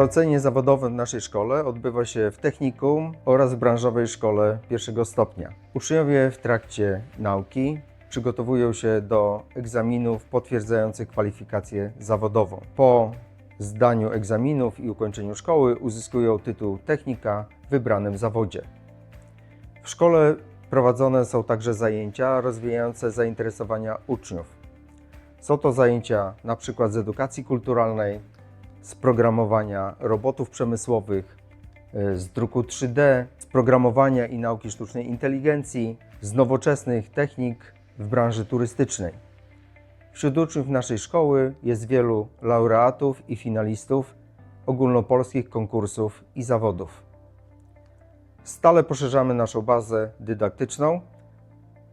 Kształcenie zawodowe w naszej szkole odbywa się w technikum oraz w branżowej szkole pierwszego stopnia. Uczniowie w trakcie nauki przygotowują się do egzaminów potwierdzających kwalifikację zawodową. Po zdaniu egzaminów i ukończeniu szkoły uzyskują tytuł technika w wybranym zawodzie. W szkole prowadzone są także zajęcia rozwijające zainteresowania uczniów. Są to zajęcia np. z edukacji kulturalnej, z programowania robotów przemysłowych, y, z druku 3D, z programowania i nauki sztucznej inteligencji, z nowoczesnych technik w branży turystycznej. Wśród uczniów naszej szkoły jest wielu laureatów i finalistów ogólnopolskich konkursów i zawodów. Stale poszerzamy naszą bazę dydaktyczną.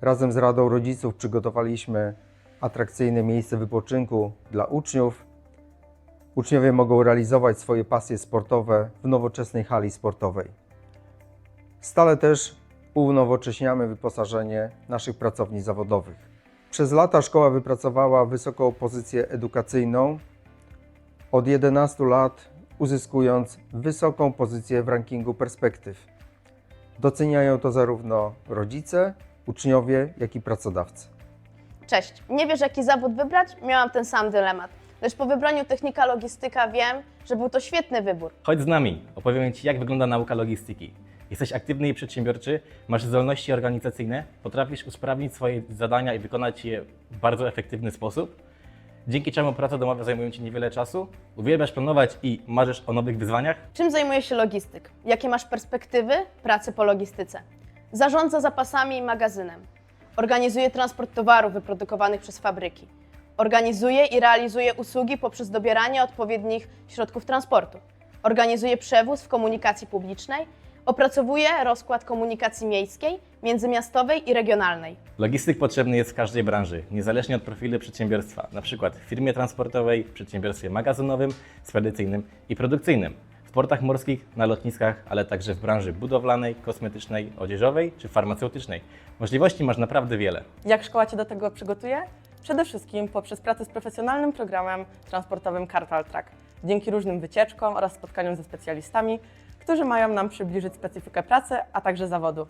Razem z Radą Rodziców przygotowaliśmy atrakcyjne miejsce wypoczynku dla uczniów. Uczniowie mogą realizować swoje pasje sportowe w nowoczesnej hali sportowej. Stale też unowocześniamy wyposażenie naszych pracowni zawodowych. Przez lata szkoła wypracowała wysoką pozycję edukacyjną, od 11 lat uzyskując wysoką pozycję w rankingu perspektyw. Doceniają to zarówno rodzice, uczniowie, jak i pracodawcy. Cześć. Nie wiesz, jaki zawód wybrać? Miałam ten sam dylemat. Lecz po wybraniu technika logistyka wiem, że był to świetny wybór. Chodź z nami, opowiem Ci, jak wygląda nauka logistyki. Jesteś aktywny i przedsiębiorczy, masz zdolności organizacyjne, potrafisz usprawnić swoje zadania i wykonać je w bardzo efektywny sposób, dzięki czemu prace domowe zajmują Ci niewiele czasu, uwielbiasz planować i marzysz o nowych wyzwaniach, Czym zajmuje się logistyk? Jakie masz perspektywy pracy po logistyce? Zarządza zapasami i magazynem. Organizuje transport towarów wyprodukowanych przez fabryki. Organizuje i realizuje usługi poprzez dobieranie odpowiednich środków transportu. Organizuje przewóz w komunikacji publicznej. Opracowuje rozkład komunikacji miejskiej, międzymiastowej i regionalnej. Logistyk potrzebny jest w każdej branży, niezależnie od profilu przedsiębiorstwa, np. w firmie transportowej, przedsiębiorstwie magazynowym, spedycyjnym i produkcyjnym, w portach morskich, na lotniskach, ale także w branży budowlanej, kosmetycznej, odzieżowej czy farmaceutycznej. Możliwości masz naprawdę wiele. Jak szkoła Cię do tego przygotuje? Przede wszystkim poprzez pracę z profesjonalnym programem transportowym Cartal Track, dzięki różnym wycieczkom oraz spotkaniom ze specjalistami, którzy mają nam przybliżyć specyfikę pracy, a także zawodu.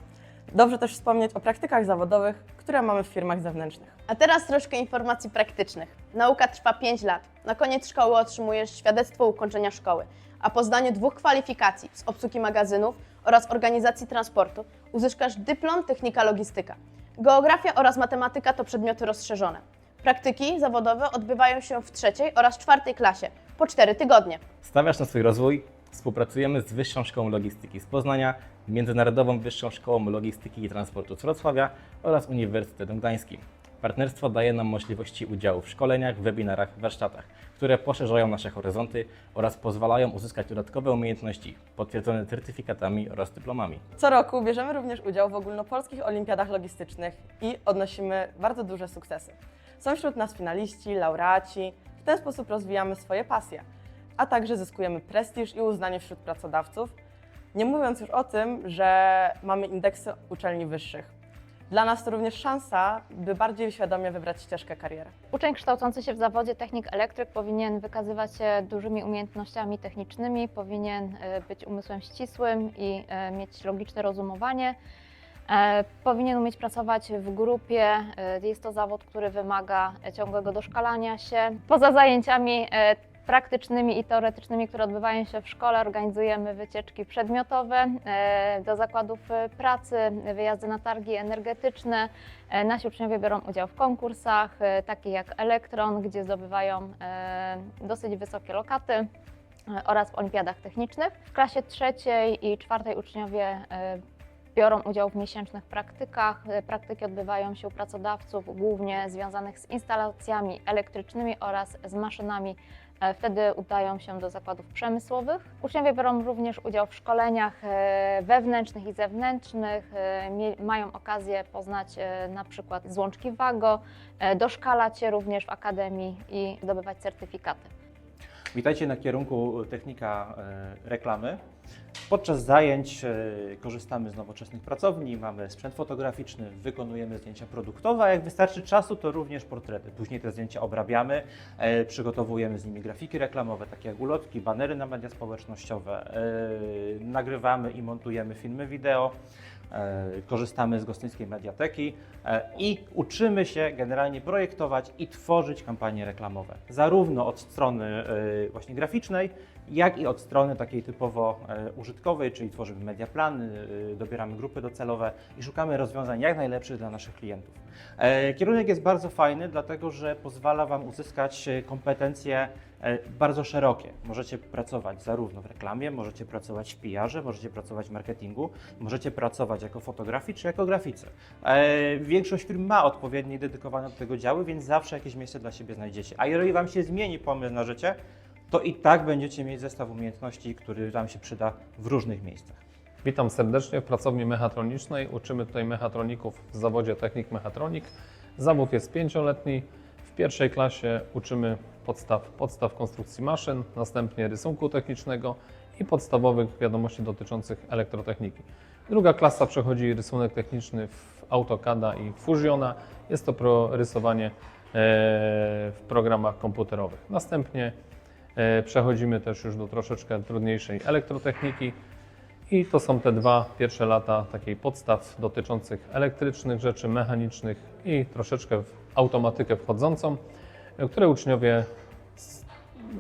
Dobrze też wspomnieć o praktykach zawodowych, które mamy w firmach zewnętrznych. A teraz troszkę informacji praktycznych. Nauka trwa 5 lat. Na koniec szkoły otrzymujesz świadectwo ukończenia szkoły, a po zdaniu dwóch kwalifikacji z obsługi magazynów oraz organizacji transportu uzyskasz dyplom technika logistyka. Geografia oraz matematyka to przedmioty rozszerzone. Praktyki zawodowe odbywają się w trzeciej oraz czwartej klasie po 4 tygodnie. Stawiasz na swój rozwój? Współpracujemy z Wyższą Szkołą Logistyki z Poznania, Międzynarodową Wyższą Szkołą Logistyki i Transportu z Wrocławia oraz Uniwersytetem Gdańskim. Partnerstwo daje nam możliwości udziału w szkoleniach, webinarach, warsztatach, które poszerzają nasze horyzonty oraz pozwalają uzyskać dodatkowe umiejętności potwierdzone certyfikatami oraz dyplomami. Co roku bierzemy również udział w ogólnopolskich olimpiadach logistycznych i odnosimy bardzo duże sukcesy. Są wśród nas finaliści, laureaci. W ten sposób rozwijamy swoje pasje, a także zyskujemy prestiż i uznanie wśród pracodawców. Nie mówiąc już o tym, że mamy indeksy uczelni wyższych. Dla nas to również szansa, by bardziej świadomie wybrać ścieżkę kariery. Uczeń kształcący się w zawodzie technik elektryk powinien wykazywać się dużymi umiejętnościami technicznymi, powinien e, być umysłem ścisłym i e, mieć logiczne rozumowanie. E, Powinien umieć pracować w grupie. E, Jest to zawód, który wymaga ciągłego doszkalania się. Poza zajęciami e, praktycznymi i teoretycznymi, które odbywają się w szkole, organizujemy wycieczki przedmiotowe do zakładów pracy, wyjazdy na targi energetyczne. Nasi uczniowie biorą udział w konkursach, takich jak Elektron, gdzie zdobywają dosyć wysokie lokaty oraz w olimpiadach technicznych. W klasie trzeciej i czwartej uczniowie biorą udział w miesięcznych praktykach. E, Praktyki odbywają się u pracodawców, głównie związanych z instalacjami elektrycznymi oraz z maszynami. E, Wtedy udają się do zakładów przemysłowych. Uczniowie biorą również udział w szkoleniach e, wewnętrznych i zewnętrznych. Mają okazję poznać na przykład złączki WAGO, doszkalać się również w akademii i zdobywać certyfikaty. Witajcie na kierunku technika e, reklamy. Podczas zajęć e, korzystamy z nowoczesnych pracowni, mamy sprzęt fotograficzny, wykonujemy zdjęcia produktowe, a jak wystarczy czasu, to również portrety. Później te zdjęcia obrabiamy, e, przygotowujemy z nimi grafiki reklamowe, takie jak ulotki, banery na media społecznościowe, nagrywamy i montujemy filmy wideo. E, Korzystamy z gostyńskiej mediateki e, i uczymy się generalnie projektować i tworzyć kampanie reklamowe. Zarówno od strony e, właśnie graficznej, jak i od strony takiej typowo e, użytkowej, czyli tworzymy mediaplany, e, dobieramy grupy docelowe i szukamy rozwiązań jak najlepszych dla naszych klientów. E, Kierunek jest bardzo fajny, dlatego że pozwala Wam uzyskać kompetencje bardzo szerokie. Możecie pracować zarówno w reklamie, możecie pracować w PR-ze, możecie pracować w marketingu, możecie pracować jako fotografi czy jako graficy. Większość firm ma odpowiednie dedykowane do tego działy, więc zawsze jakieś miejsce dla siebie znajdziecie. A jeżeli Wam się zmieni pomysł na życie, to i tak będziecie mieć zestaw umiejętności, który Wam się przyda w różnych miejscach. Witam serdecznie w pracowni mechatronicznej. Uczymy tutaj mechatroników w zawodzie technik mechatronik. Zawód jest pięcioletni. W pierwszej klasie uczymy podstaw, podstaw konstrukcji maszyn, następnie rysunku technicznego i podstawowych wiadomości dotyczących elektrotechniki. Druga klasa przechodzi rysunek techniczny w AutoCADa i Fusiona. Jest to pro rysowanie e, w programach komputerowych. Następnie przechodzimy też już do troszeczkę trudniejszej elektrotechniki. I to są te dwa pierwsze lata takiej podstaw dotyczących elektrycznych rzeczy, mechanicznych i troszeczkę w automatykę wchodzącą, e, które uczniowie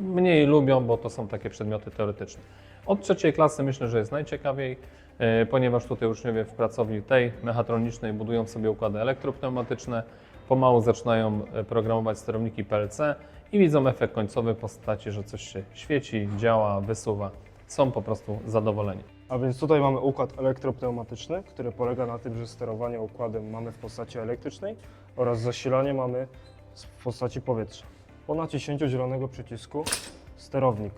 mniej lubią, bo to są takie przedmioty teoretyczne. Od trzeciej klasy myślę, że jest najciekawiej, e, ponieważ tutaj uczniowie w pracowni tej mechatronicznej budują sobie układy elektropneumatyczne, pomału zaczynają e, programować sterowniki PLC i widzą efekt końcowy w postaci, że coś się świeci, działa, wysuwa. Są po prostu zadowoleni. A więc tutaj mamy układ elektropneumatyczny, który polega na tym, że sterowanie układem mamy w postaci elektrycznej oraz zasilanie mamy w postaci powietrza. Po naciśnięciu zielonego przycisku sterownik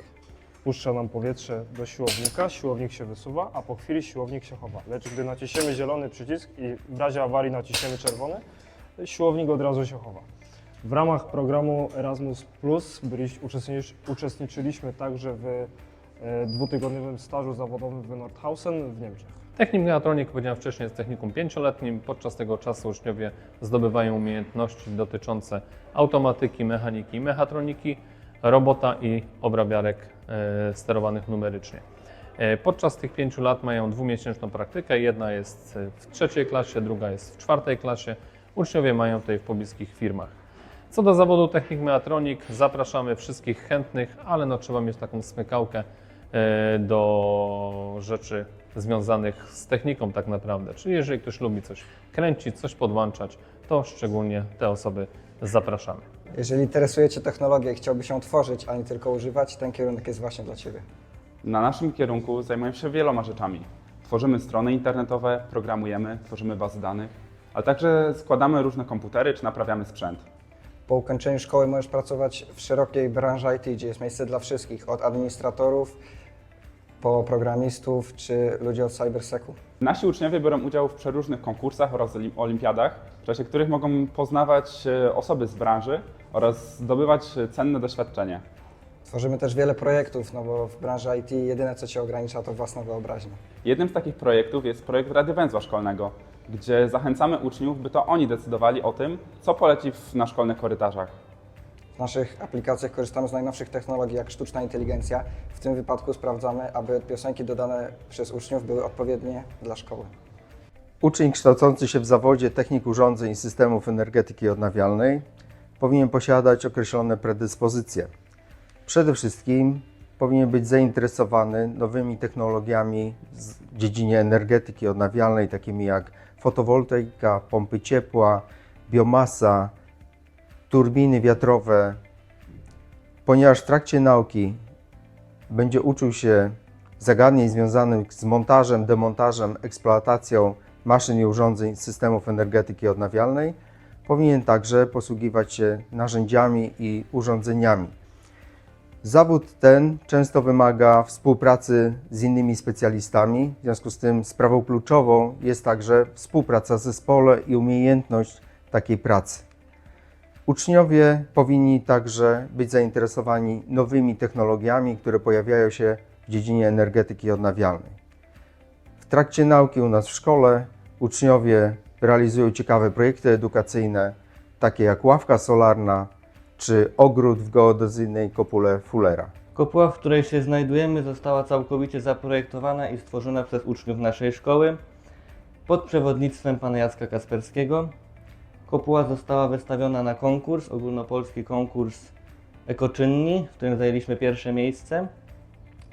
wpuszcza nam powietrze do siłownika, siłownik się wysuwa, a po chwili siłownik się chowa. Lecz gdy naciśniemy zielony przycisk i w razie awarii naciśniemy czerwony, siłownik od razu się chowa. W ramach programu Erasmus Plus uczestniczyliśmy także w e, dwutygodniowym stażu zawodowym w Nordhausen w Niemczech. Technik mechatronik, powiedziałem wcześniej, jest technikum pięcioletnim. Podczas tego czasu uczniowie zdobywają umiejętności dotyczące automatyki, mechaniki i mechatroniki, robota i obrabiarek e, sterowanych numerycznie. E, Podczas tych pięciu lat mają dwumiesięczną praktykę. Jedna jest w trzeciej klasie, druga jest w czwartej klasie. Uczniowie mają tutaj w pobliskich firmach. Co do zawodu technik mechatronik, zapraszamy wszystkich chętnych, ale no, trzeba mieć taką smykałkę e, do rzeczy związanych z techniką tak naprawdę. Czyli jeżeli ktoś lubi coś kręcić, coś podłączać, to szczególnie te osoby zapraszamy. Jeżeli interesuje Cię technologia i chciałbyś ją tworzyć, a nie tylko używać, ten kierunek jest właśnie dla Ciebie. Na naszym kierunku zajmujemy się wieloma rzeczami. Tworzymy strony internetowe, programujemy, tworzymy bazy danych, ale także składamy różne komputery czy naprawiamy sprzęt. Po ukończeniu szkoły możesz pracować w szerokiej branży IT, gdzie jest miejsce dla wszystkich, od administratorów po programistów czy ludzi od cyberseku. Nasi uczniowie biorą udział w przeróżnych konkursach oraz olim- olimpiadach, w czasie których mogą poznawać e, osoby z branży oraz zdobywać cenne doświadczenie. Tworzymy też wiele projektów, no bo w branży IT jedyne co Cię ogranicza to własna wyobraźnia. Jednym z takich projektów jest projekt Radiowęzła Szkolnego, gdzie zachęcamy uczniów, by to oni decydowali o tym, co poleci w, na szkolnych korytarzach. W naszych aplikacjach korzystamy z najnowszych technologii jak sztuczna inteligencja. W tym wypadku sprawdzamy, aby piosenki dodane przez uczniów były odpowiednie dla szkoły. Uczeń kształcący się w zawodzie technik urządzeń i systemów energetyki odnawialnej powinien posiadać określone predyspozycje. Przede wszystkim powinien być zainteresowany nowymi technologiami w dziedzinie energetyki odnawialnej, takimi jak fotowoltaika, pompy ciepła, biomasa, turbiny wiatrowe, ponieważ w trakcie nauki będzie uczył się zagadnień związanych z montażem, demontażem, eksploatacją maszyn i urządzeń systemów energetyki odnawialnej, powinien także posługiwać się narzędziami i urządzeniami. Zawód ten często wymaga współpracy z innymi specjalistami, w związku z tym sprawą kluczową jest także współpraca w zespole i umiejętność takiej pracy. Uczniowie powinni także być zainteresowani nowymi technologiami, które pojawiają się w dziedzinie energetyki odnawialnej. trakcie nauki u nas w szkole uczniowie realizują ciekawe projekty edukacyjne, takie jak ławka solarna czy ogród w geodezyjnej kopule Fullera. Kopuła, w której się znajdujemy, została całkowicie zaprojektowana i stworzona przez uczniów naszej szkoły pod przewodnictwem pana Jacka Kasperskiego. Kopuła została wystawiona na konkurs, ogólnopolski konkurs Ekoczynni, w którym zajęliśmy pierwsze miejsce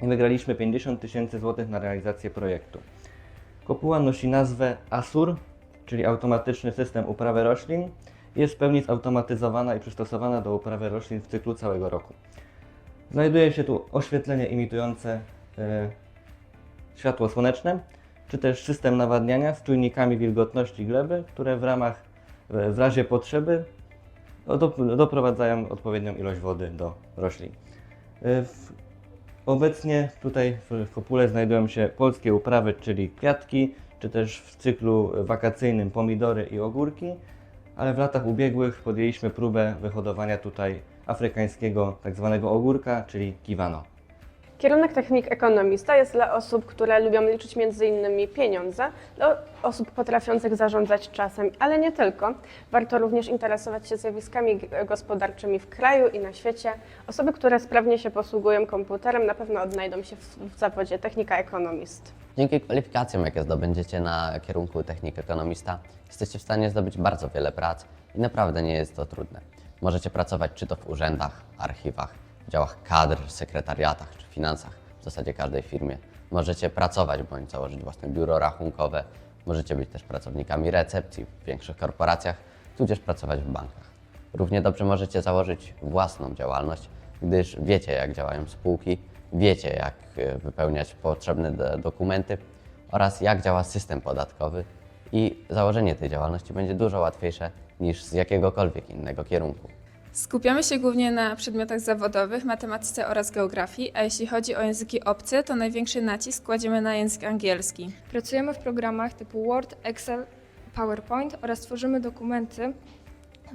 i wygraliśmy 50 tysięcy złotych na realizację projektu. Kopuła nosi nazwę ASUR, czyli automatyczny system uprawy roślin. Jest w pełni zautomatyzowana i przystosowana do uprawy roślin w cyklu całego roku. Znajduje się tu oświetlenie imitujące e, światło słoneczne, czy też system nawadniania z czujnikami wilgotności gleby, które w ramach, w w razie potrzeby do- doprowadzają odpowiednią ilość wody do roślin. E, Obecnie tutaj w kopule znajdują się polskie uprawy, czyli kwiatki, czy też w cyklu wakacyjnym pomidory i ogórki, ale w latach ubiegłych podjęliśmy próbę wyhodowania tutaj afrykańskiego tak zwanego ogórka, czyli kiwano. Kierunek technik ekonomista jest dla osób, które lubią liczyć m.in. pieniądze, dla osób potrafiących zarządzać czasem, ale nie tylko. Warto również interesować się zjawiskami gospodarczymi w kraju i na świecie. Osoby, które sprawnie się posługują komputerem, na pewno odnajdą się w zawodzie technika ekonomist. Dzięki kwalifikacjom, jakie zdobędziecie na kierunku technik ekonomista, jesteście w stanie zdobyć bardzo wiele prac i naprawdę nie jest to trudne. Możecie pracować czy to w urzędach, archiwach, działach kadr, sekretariatach czy finansach, w zasadzie każdej firmie. Możecie pracować bądź założyć własne biuro rachunkowe, możecie być też pracownikami recepcji w większych korporacjach, tudzież pracować w bankach. Równie dobrze możecie założyć własną działalność, gdyż wiecie, jak działają spółki, wiecie, jak e, wypełniać potrzebne do- dokumenty oraz jak działa system podatkowy i założenie tej działalności będzie dużo łatwiejsze niż z jakiegokolwiek innego kierunku. Skupiamy się głównie na przedmiotach zawodowych, matematyce oraz geografii, a jeśli chodzi o języki obce, to największy nacisk kładziemy na język angielski. Pracujemy w programach typu Word, Excel, PowerPoint oraz tworzymy dokumenty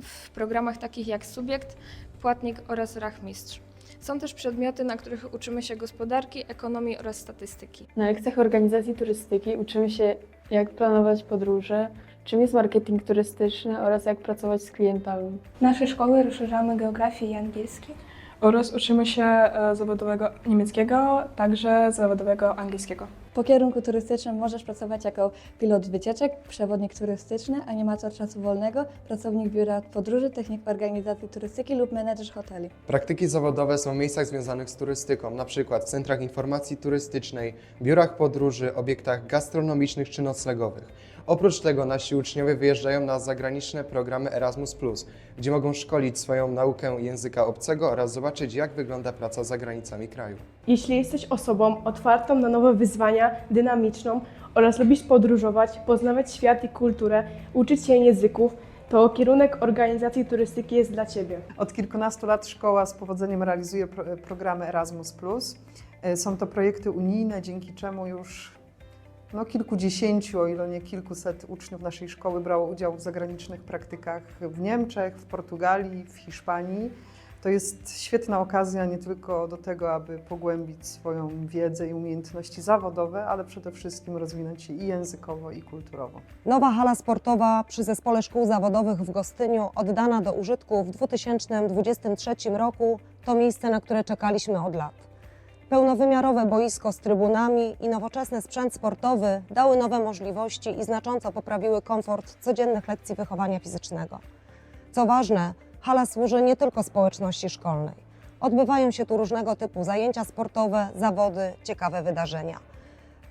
w programach takich jak Subiekt, Płatnik oraz Rachmistrz. Są też przedmioty, na których uczymy się gospodarki, ekonomii oraz statystyki. Na lekcjach organizacji turystyki uczymy się, jak planować podróże, czym jest marketing turystyczny oraz jak pracować z klientami. Nasze szkoły rozszerzamy geografię i angielski. Oraz uczymy się e, zawodowego niemieckiego, także zawodowego angielskiego. Po kierunku turystycznym możesz pracować jako pilot wycieczek, przewodnik turystyczny, animator czasu wolnego, pracownik biura podróży, technik organizacji turystyki lub menedżer hoteli. Praktyki zawodowe są w miejscach związanych z turystyką, np. w centrach informacji turystycznej, biurach podróży, obiektach gastronomicznych czy noclegowych. Oprócz tego nasi uczniowie wyjeżdżają na zagraniczne programy Erasmus, gdzie mogą szkolić swoją naukę języka obcego oraz zobaczyć, jak wygląda praca za granicami kraju. Jeśli jesteś osobą otwartą na nowe wyzwania, dynamiczną oraz lubisz podróżować, poznawać świat i kulturę, uczyć się języków, to kierunek organizacji turystyki jest dla Ciebie. Od kilkunastu lat szkoła z powodzeniem realizuje pro, programy Erasmus. E, Są to projekty unijne, dzięki czemu już no, kilkudziesięciu, o ile nie kilkuset uczniów naszej szkoły brało udział w zagranicznych praktykach w Niemczech, w Portugalii, w Hiszpanii. To jest świetna okazja nie tylko do tego, aby pogłębić swoją wiedzę i umiejętności zawodowe, ale przede wszystkim rozwinąć się i językowo, i kulturowo. Nowa hala sportowa przy Zespole Szkół Zawodowych w Gostyniu, oddana do użytku w 2023 roku, to miejsce, na które czekaliśmy od lat. Pełnowymiarowe boisko z trybunami i nowoczesny sprzęt sportowy dały nowe możliwości i znacząco poprawiły komfort codziennych lekcji wychowania fizycznego. Co ważne, Hala służy nie tylko społeczności szkolnej. Odbywają się tu różnego typu zajęcia sportowe, zawody, ciekawe wydarzenia.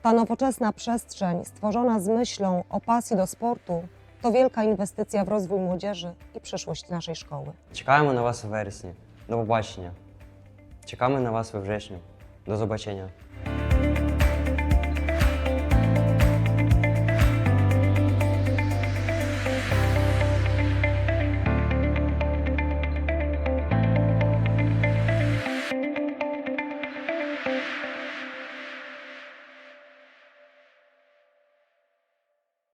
Ta nowoczesna przestrzeń, stworzona z myślą o pasji do sportu, to wielka inwestycja w rozwój młodzieży i przyszłość naszej szkoły. Czekamy na Was w wersji. Do no zobaczenia. Czekamy na Was we wrześniu. Do zobaczenia.